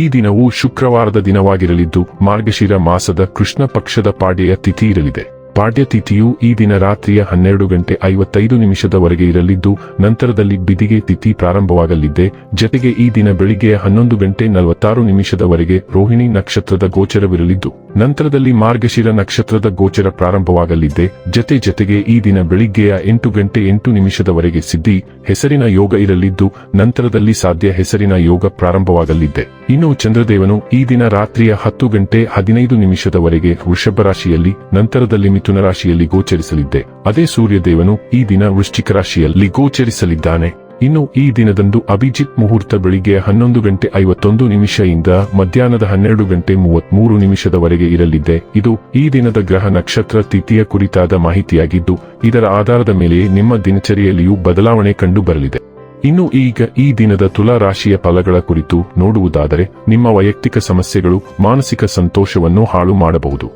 ಈ ದಿನವು ಶುಕ್ರವಾರದ ದಿನವಾಗಿರಲಿದ್ದು ಮಾರ್ಗಶಿರ ಮಾಸದ ಕೃಷ್ಣ ಪಕ್ಷದ ಪಾಡ್ಯ ತಿಥಿ ಇರಲಿದೆ. ಪಾಡ್ಯ ತಿಥಿಯು ಈ ದಿನ ರಾತ್ರಿಯ ಹನ್ನೆರಡು ಗಂಟೆ ಐವತ್ತೈದು ನಿಮಿಷದವರೆಗೆ ಇರಲಿದ್ದು ನಂತರದಲ್ಲಿ ಬಿದಿಗೆ ತಿಥಿ ಪ್ರಾರಂಭವಾಗಲಿದೆ. ಜತೆಗೆ ಈ ದಿನ ಬೆಳಿಗ್ಗೆಯ ಹನ್ನೊಂದು ಗಂಟೆ ನಲವತ್ತಾರು ನಿಮಿಷದವರೆಗೆ ರೋಹಿಣಿ ನಕ್ಷತ್ರದ ಗೋಚರವಿರಲಿದ್ದು ನಂತರದಲ್ಲಿ ಮಾರ್ಗಶಿರ ನಕ್ಷತ್ರದ ಗೋಚರ ಪ್ರಾರಂಭವಾಗಲಿದೆ. ಜತೆ ಜತೆಗೆ ಈ ದಿನ ಬೆಳಿಗ್ಗೆಯ ಎಂಟು ಗಂಟೆ ಎಂಟು ನಿಮಿಷದವರೆಗೆ ಸಿದ್ಧಿ, ಹೆಸರಿನ ಯೋಗ ಇರಲಿದ್ದು ನಂತರದಲ್ಲಿ ಸಾಧ್ಯ ಹೆಸರಿನ ಯೋಗ ಪ್ರಾರಂಭವಾಗಲಿದೆ. ಇನ್ನು ಚಂದ್ರದೇವನು ಈ ದಿನ ರಾತ್ರಿಯ ಹತ್ತು ಗಂಟೆ ಹದಿನೈದು ನಿಮಿಷದವರೆಗೆ ವೃಷಭ ರಾಶಿಯಲ್ಲಿ ನಂತರದಲ್ಲಿ ಮಿಥುನ ರಾಶಿಯಲ್ಲಿ ಗೋಚರಿಸಲಿದ್ದೆ. ಅದೇ ಸೂರ್ಯದೇವನು ಈ ದಿನ ವೃಶ್ಚಿಕ ರಾಶಿಯಲ್ಲಿ ಗೋಚರಿಸಲಿದ್ದಾನೆ. ಇನ್ನು ಈ ದಿನದಂದು ಅಭಿಜಿತ್ ಮುಹೂರ್ತ ಬೆಳಿಗ್ಗೆ ಹನ್ನೊಂದು ಗಂಟೆ ಐವತ್ತೊಂದು ನಿಮಿಷದಿಂದ ಮಧ್ಯಾಹ್ನದ ಹನ್ನೆರಡು ಗಂಟೆ ಮೂವತ್ಮೂರು ನಿಮಿಷದವರೆಗೆ ಇರಲಿದೆ ಇದು ಈ ದಿನದ ಗ್ರಹ ನಕ್ಷತ್ರ ತಿಥಿಯ ಕುರಿತಾದ ಮಾಹಿತಿಯಾಗಿದ್ದು, ಇದರ ಆಧಾರದ ಮೇಲೆ ನಿಮ್ಮ ದಿನಚರಿಯಲ್ಲಿಯೂ ಬದಲಾವಣೆ ಕಂಡು ಬರಲಿದೆ. ಇನ್ನು ಈಗ ಈ ದಿನದ ತುಲಾ ರಾಶಿಯ ಫಲಗಳ ಕುರಿತು ನೋಡುವುದಾದರೆ ನಿಮ್ಮ ವೈಯಕ್ತಿಕ ಸಮಸ್ಯೆಗಳು ಮಾನಸಿಕ ಸಂತೋಷವನ್ನು ಹಾಳು ಮಾಡಬಹುದು.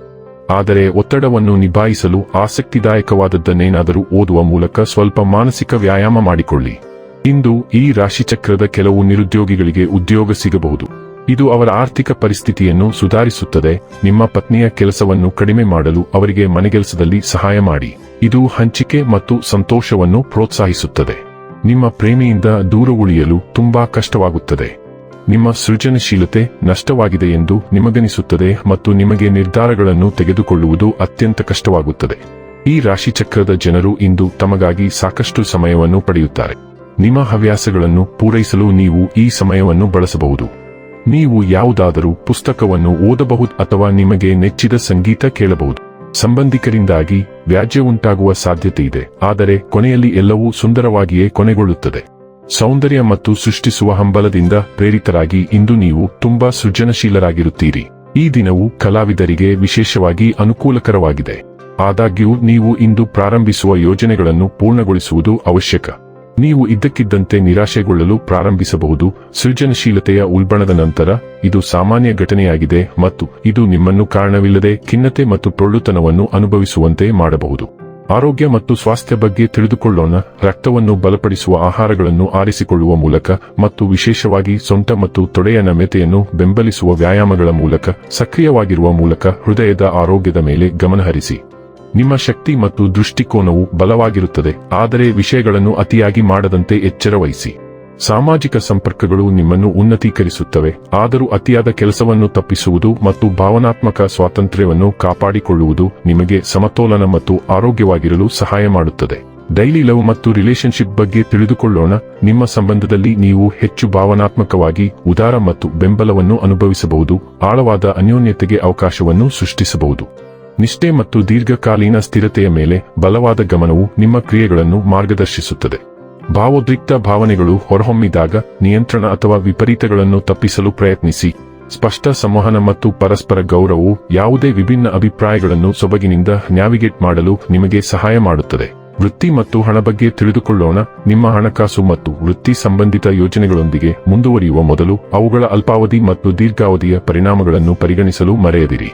ಆದರೆ ಒತ್ತಡವನ್ನು ನಿಭಾಯಿಸಲು ಆಸಕ್ತಿದಾಯಕವಾದದ್ದನ್ನೇನಾದರೂ ಓದುವ ಮೂಲಕ ಸ್ವಲ್ಪ ಮಾನಸಿಕ ವ್ಯಾಯಾಮ ಮಾಡಿಕೊಳ್ಳಿ. ಇಂದು ಈ ರಾಶಿಚಕ್ರದ ಕೆಲವು ನಿರುದ್ಯೋಗಿಗಳಿಗೆ ಉದ್ಯೋಗ ಸಿಗಬಹುದು. ಇದು ಅವರ ಆರ್ಥಿಕ ಪರಿಸ್ಥಿತಿಯನ್ನು ಸುಧಾರಿಸುತ್ತದೆ, ನಿಮ್ಮ ಪತ್ನಿಯ ಕೆಲಸವನ್ನು ಕಡಿಮೆ ಮಾಡಲು ಅವರಿಗೆ ಮನೆಗೆಲಸದಲ್ಲಿ ಸಹಾಯ ಮಾಡಿ. ಇದು ಹಂಚಿಕೆ ಮತ್ತು ಸಂತೋಷವನ್ನು ಪ್ರೋತ್ಸಾಹಿಸುತ್ತದೆ. ನಿಮ್ಮ ಪ್ರೇಮಿಯಿಂದ ದೂರ ಉಳಿಯಲು ತುಂಬಾ ಕಷ್ಟವಾಗುತ್ತದೆ. ನಿಮ್ಮ ಸೃಜನಶೀಲತೆ ನಷ್ಟವಾಗಿದೆ ಎಂದು ನಿಮಗನಿಸುತ್ತದೆ ಮತ್ತು ನಿಮಗೆ ನಿರ್ಧಾರಗಳನ್ನು ತೆಗೆದುಕೊಳ್ಳುವುದು ಅತ್ಯಂತ ಕಷ್ಟವಾಗುತ್ತದೆ. ಈ ರಾಶಿಚಕ್ರದ ಜನರು ಇಂದು ತಮಗಾಗಿ ಸಾಕಷ್ಟು ಸಮಯವನ್ನು ಪಡೆಯುತ್ತಾರೆ. ನಿಮ್ಮ ಹವ್ಯಾಸಗಳನ್ನು ಪೂರೈಸಲು ನೀವು ಈ ಸಮಯವನ್ನು ಬಳಸಬಹುದು. ನೀವು ಯಾವುದಾದರೂ ಪುಸ್ತಕವನ್ನು ಓದಬಹುದು ಅಥವಾ ನಿಮಗೆ ನೆಚ್ಚಿದ ಸಂಗೀತ ಕೇಳಬಹುದು. ಸಂಬಂಧಿಕರಿಂದಾಗಿ ವ್ಯಾಜ್ಯ ಉಂಟಾಗುವ ಸಾಧ್ಯತೆ ಇದೆ ಆದರೆ ಕೊನೆಯಲ್ಲಿ ಎಲ್ಲವೂ ಸುಂದರವಾಗಿಯೇ ಕೊನೆಗೊಳ್ಳುತ್ತದೆ. ಸೌಂದರ್ಯ ಮತ್ತು ಸೃಷ್ಟಿಸುವ ಹಂಬಲದಿಂದ ಪ್ರೇರಿತರಾಗಿ ಇಂದು ನೀವು ತುಂಬಾ ಸೃಜನಶೀಲರಾಗಿರುತ್ತೀರಿ. ಈ ದಿನವು ಕಲಾವಿದರಿಗೆ ವಿಶೇಷವಾಗಿ ಅನುಕೂಲಕರವಾಗಿದೆ. ಆದಾಗ್ಯೂ ನೀವು ಇಂದು ಪ್ರಾರಂಭಿಸುವ ಯೋಜನೆಗಳನ್ನು ಪೂರ್ಣಗೊಳಿಸುವುದು ಅವಶ್ಯಕ. ನೀವು ಇದ್ದಕ್ಕಿದ್ದಂತೆ ನಿರಾಶೆಗೊಳ್ಳಲು ಪ್ರಾರಂಭಿಸಬಹುದು. ಸೃಜನಶೀಲತೆಯ ಉಲ್ಬಣದ ನಂತರ ಇದು ಸಾಮಾನ್ಯ ಘಟನೆಯಾಗಿದೆ ಮತ್ತು ಇದು ನಿಮ್ಮನ್ನು ಕಾರಣವಿಲ್ಲದೆ ಖಿನ್ನತೆ ಮತ್ತು ಟೊಳ್ಳುತನವನ್ನು ಅನುಭವಿಸುವಂತೆ ಮಾಡಬಹುದು. ಆರೋಗ್ಯ ಮತ್ತು ಸ್ವಾಸ್ಥ್ಯ ಬಗ್ಗೆ ತಿಳಿದುಕೊಳ್ಳೋಣ. ರಕ್ತವನ್ನು ಬಲಪಡಿಸುವ ಆಹಾರಗಳನ್ನು ಆರಿಸಿಕೊಳ್ಳುವ ಮೂಲಕ ಮತ್ತು ವಿಶೇಷವಾಗಿ ಸೊಂಟ ಮತ್ತು ತೊಡೆಯ ನಮ್ಯತೆಯನ್ನು ಬೆಂಬಲಿಸುವ ವ್ಯಾಯಾಮಗಳ ಮೂಲಕ ಸಕ್ರಿಯವಾಗಿರುವ ಮೂಲಕ ಹೃದಯದ ಆರೋಗ್ಯದ ಮೇಲೆ ಗಮನಹರಿಸಿ. ನಿಮ್ಮ ಶಕ್ತಿ ಮತ್ತು ದೃಷ್ಟಿಕೋನವು ಬಲವಾಗಿರುತ್ತದೆ, ಆದರೆ ವಿಷಯಗಳನ್ನು ಅತಿಯಾಗಿ ಮಾಡದಂತೆ ಎಚ್ಚರ ವಹಿಸಿ. ಸಾಮಾಜಿಕ ಸಂಪರ್ಕಗಳು ನಿಮ್ಮನ್ನು ಉನ್ನತೀಕರಿಸುತ್ತವೆ, ಆದರೂ ಅತಿಯಾದ ಕೆಲಸವನ್ನು ತಪ್ಪಿಸುವುದು ಮತ್ತು ಭಾವನಾತ್ಮಕ ಸ್ವಾತಂತ್ರ್ಯವನ್ನು ಕಾಪಾಡಿಕೊಳ್ಳುವುದು ನಿಮಗೆ ಸಮತೋಲನ ಮತ್ತು ಆರೋಗ್ಯವಾಗಿರಲು ಸಹಾಯ ಮಾಡುತ್ತದೆ. ಡೈಲಿ ಲವ್ ಮತ್ತು ರಿಲೇಶನ್ಶಿಪ್ ಬಗ್ಗೆ ತಿಳಿದುಕೊಳ್ಳೋಣ, ನಿಮ್ಮ ಸಂಬಂಧದಲ್ಲಿ ನೀವು ಹೆಚ್ಚು ಭಾವನಾತ್ಮಕವಾಗಿ ಉದಾರ ಮತ್ತು ಬೆಂಬಲವನ್ನು ಅನುಭವಿಸಬಹುದು, ಆಳವಾದ ಅನ್ಯೋನ್ಯತೆಗೆ ಅವಕಾಶವನ್ನು ಸೃಷ್ಟಿಸಬಹುದು. ನಿಷ್ಠೆ ಮತ್ತು ದೀರ್ಘಕಾಲೀನ ಸ್ಥಿರತೆಯ ಮೇಲೆ ಬಲವಾದ ಗಮನವು ನಿಮ್ಮ ಕ್ರಿಯೆಗಳನ್ನು ಮಾರ್ಗದರ್ಶಿಸುತ್ತದೆ. ಭಾವೋದ್ರಿಕ್ತ ಭಾವನೆಗಳು ಹೊರಹೊಮ್ಮಿದಾಗ ನಿಯಂತ್ರಣ ಅಥವಾ ವಿಪರೀತಗಳನ್ನು ತಪ್ಪಿಸಲು ಪ್ರಯತ್ನಿಸಿ. ಸ್ಪಷ್ಟ ಸಂವಹನ ಮತ್ತು ಪರಸ್ಪರ ಗೌರವವು ಯಾವುದೇ ವಿಭಿನ್ನ ಅಭಿಪ್ರಾಯಗಳನ್ನು ಸೊಬಗಿನಿಂದ ನ್ಯಾವಿಗೇಟ್ ಮಾಡಲು ನಿಮಗೆ ಸಹಾಯ ಮಾಡುತ್ತದೆ. ವೃತ್ತಿ ಮತ್ತು ಹಣ ಬಗ್ಗೆ ತಿಳಿದುಕೊಳ್ಳೋಣ. ನಿಮ್ಮ ಹಣಕಾಸು ಮತ್ತು ವೃತ್ತಿ ಸಂಬಂಧಿತ ಯೋಜನೆಗಳೊಂದಿಗೆ ಮುಂದುವರಿಯುವ ಮೊದಲು ಅವುಗಳ ಅಲ್ಪಾವಧಿ ಮತ್ತು ದೀರ್ಘಾವಧಿಯ ಪರಿಣಾಮಗಳನ್ನು ಪರಿಗಣಿಸಲು ಮರೆಯದಿರಿ.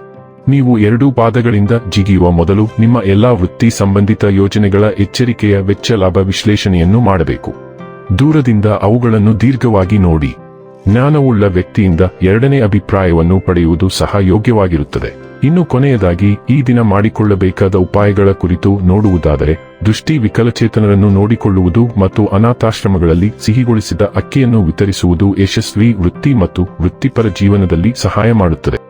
ನೀವು ಎರಡೂ ಪಾದಗಳಿಂದ ಜಿಗಿಯುವ ಮೊದಲು ನಿಮ್ಮ ಎಲ್ಲಾ ವೃತ್ತಿ ಸಂಬಂಧಿತ ಯೋಜನೆಗಳ ಎಚ್ಚರಿಕೆಯ ವೆಚ್ಚ ಲಾಭ ವಿಶ್ಲೇಷಣೆಯನ್ನು ಮಾಡಬೇಕು. ದೂರದಿಂದ ಅವುಗಳನ್ನು ದೀರ್ಘವಾಗಿ ನೋಡಿ. ಜ್ಞಾನವುಳ್ಳ ವ್ಯಕ್ತಿಯಿಂದ ಎರಡನೇ ಅಭಿಪ್ರಾಯವನ್ನು ಪಡೆಯುವುದು ಸಹ ಯೋಗ್ಯವಾಗಿರುತ್ತದೆ. ಇನ್ನು ಕೊನೆಯದಾಗಿ, ಈ ದಿನ ಮಾಡಿಕೊಳ್ಳಬೇಕಾದ ಉಪಾಯಗಳ ಕುರಿತು ನೋಡುವುದಾದರೆ, ದೃಷ್ಟಿ ವಿಕಲಚೇತನರನ್ನು ನೋಡಿಕೊಳ್ಳುವುದು ಮತ್ತು ಅನಾಥಾಶ್ರಮಗಳಲ್ಲಿ ಸಿಹಿಗೊಳಿಸಿದ ಅಕ್ಕಿಯನ್ನು ವಿತರಿಸುವುದು ಯಶಸ್ವಿ ವೃತ್ತಿ ಮತ್ತು ವೃತ್ತಿಪರ ಜೀವನದಲ್ಲಿ ಸಹಾಯ ಮಾಡುತ್ತದೆ.